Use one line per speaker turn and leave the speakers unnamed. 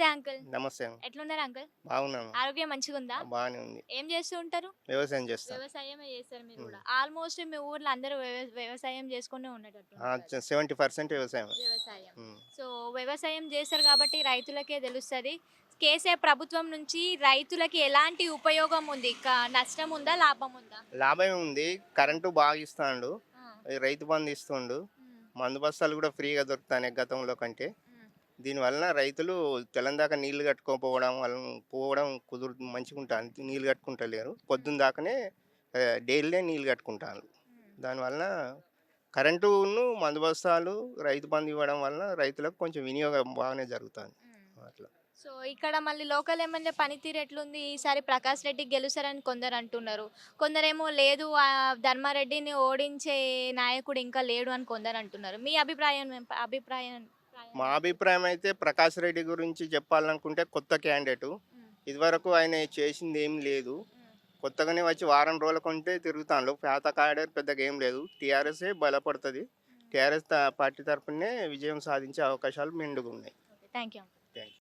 నమస్తే
ఎట్లున్నారు అంకుల్?
బాగున్నాను.
ఆరోగ్యం మంచిగా ఉందా?
బాగానే ఉంది.
ఏం చేస్తూ ఉంటారు?
వ్యవసాయం చేస్తాను
వ్యవసాయమే చేస్తారు మీరు. కూడా. ఆల్మోస్ట్ మీ ఊర్లో అందరూ వ్యవ- వ్యవసాయం చేసుకునే ఉండేటట్టు
సెవెంటీ పర్సెంట్ వ్యవసాయం.
వ్యవసాయం. సో వ్యవసాయం చేస్తారు కాబట్టి రైతులకే తెలుస్తుంది. కేసీఆర్ ప్రభుత్వం నుంచి రైతులకి ఎలాంటి ఉపయోగం ఉంది? నష్టం ఉందా లాభం ఉందా?
లాభం ఉంది. కరెంటు బాగా ఇస్తాడు. రైతు బంధు ఇస్తుండు. మందు బస్తాలు కూడా ఫ్రీగా దొరుకుతాయి గతంలో కంటే.
ఉమ్,
దీనివల్ల రైతులు తెల్లం దాకా నీళ్ళు కట్టుకోకపోవడం వల్ల పోవడం కుదురు మంచిగా ఉంటారు నీళ్ళు కట్టుకుంటలేరు. పొద్దున్న దాకానే డైలీ నీళ్ళు కట్టుకుంటారు.
ఉమ్.
దానివల్ల కరెంటును మందు బస్తాలు రైతు బంధు ఇవ్వడం వల్ల రైతులకు కొంచెం వినియోగం బాగానే జరుగుతుంది. అట్లా.
సో ఇక్కడ మళ్ళీ లోకల్ ఎమ్మెల్యే పనితీరు ఎట్లుంది? ఈసారి ప్రకాష్ రెడ్డి గెలుస్తారని కొందరు అంటున్నారు. కొందరేమో లేదు ధర్మారెడ్డిని ఓడించే నాయకుడు ఇంకా లేడు అని కొందరు అంటున్నారు. మీ అభిప్రాయం అభిప్రాయం
మా అభిప్రాయం అయితే ప్రకాష్ రెడ్డి గురించి చెప్పాలనుకుంటే కొత్త క్యాండిడేట్. ఇదివరకు ఆయన చేసింది ఏం లేదు. కొత్తగానే వచ్చి వారం రోజుల కొంటే తిరుగుతాను పాత క్యాండిడేట్ పెద్దగా ఏం లేదు. టీఆర్ఎస్ఏ బలపడుతుంది. టీఆర్ఎస్ పార్టీ తరఫునే విజయం సాధించే అవకాశాలు మెండుగా ఉన్నాయి
థ్యాంక్ యూ
థ్యాంక్ యూ